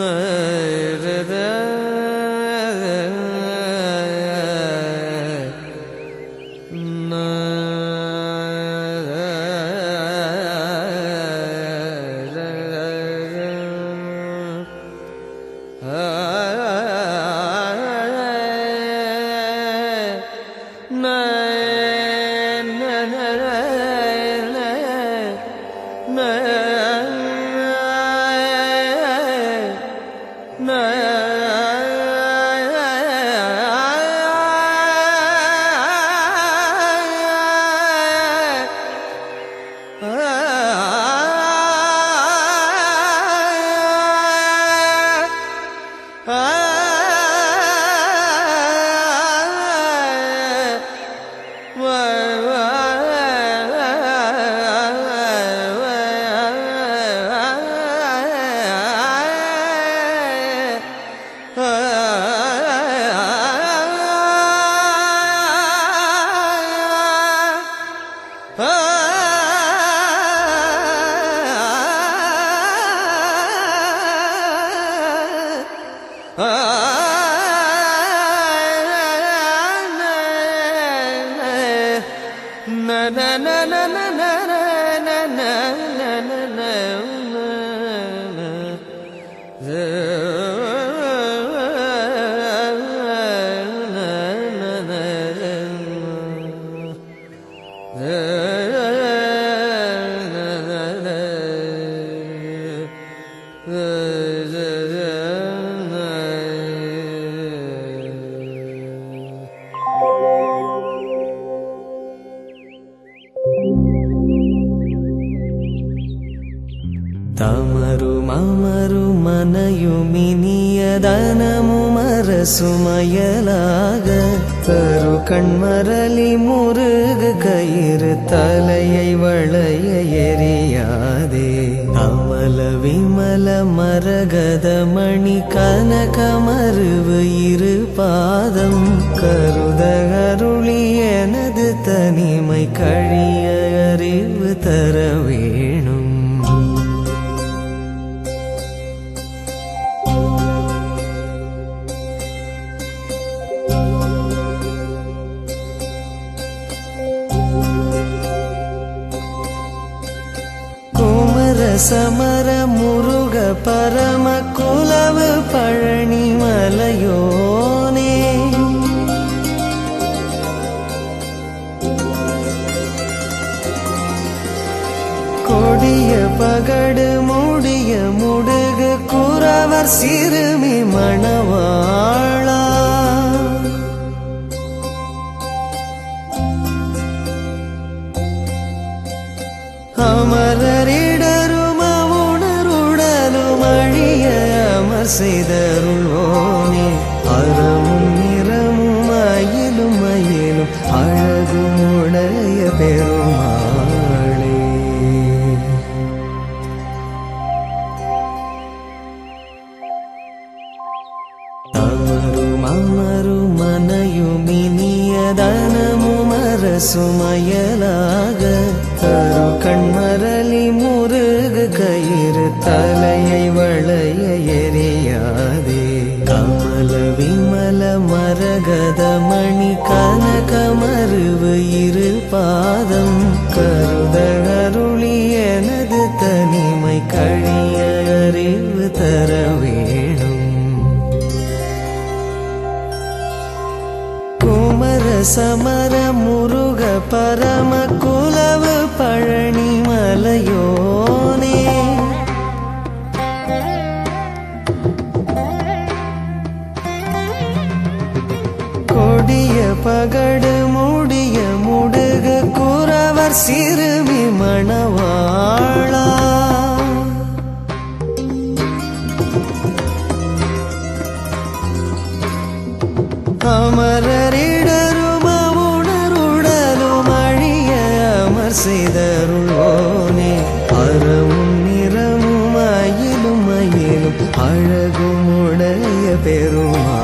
ne Yeah. തമരുമരു മനയുമിനിയതനമുമരസുമയലാക തരു കൺമരലി മുരുക് കയറ് തലയെ വളയ എറിയാതെ കമല വിമല മരകത മണി കനകമരുവ് ഇരുപാദം കരുതകരുളിയനത് തനിമൈ കഴി சமர முருக பரம குலவு பழனி மலையோனே. கொடிய பகடு மூடிய முடுகு குறவர் சிறுமி மணவாளா. அமர் செய்தருள்வோனே. அறமும் நிறமும் அயிலும் அயிலும் அழகும் உடைய பெருமாளே. அமரும் அமரும் இனியதனமும் அரசுமயலாக தரு கண்மரலி முருகு கயிறு தலையை வளைய எரிய மல விமல மரகத மணி கனக மருவு இரு பாதம். கருத அருளி எனது தனிமை கழிய அறிவு தர வேணும். குமர சமர முருக பரம குலவு பழனி மலையோ பகடு மூடிய முடுகு குறவர் சிறுமி மணவாளா. அமரரிடரும் உணருடலும் அழிய அமர் செய்தருளோனே அறமும் நிறமும் அயிலும் அயிலும் அழகும் உடைய பெருமா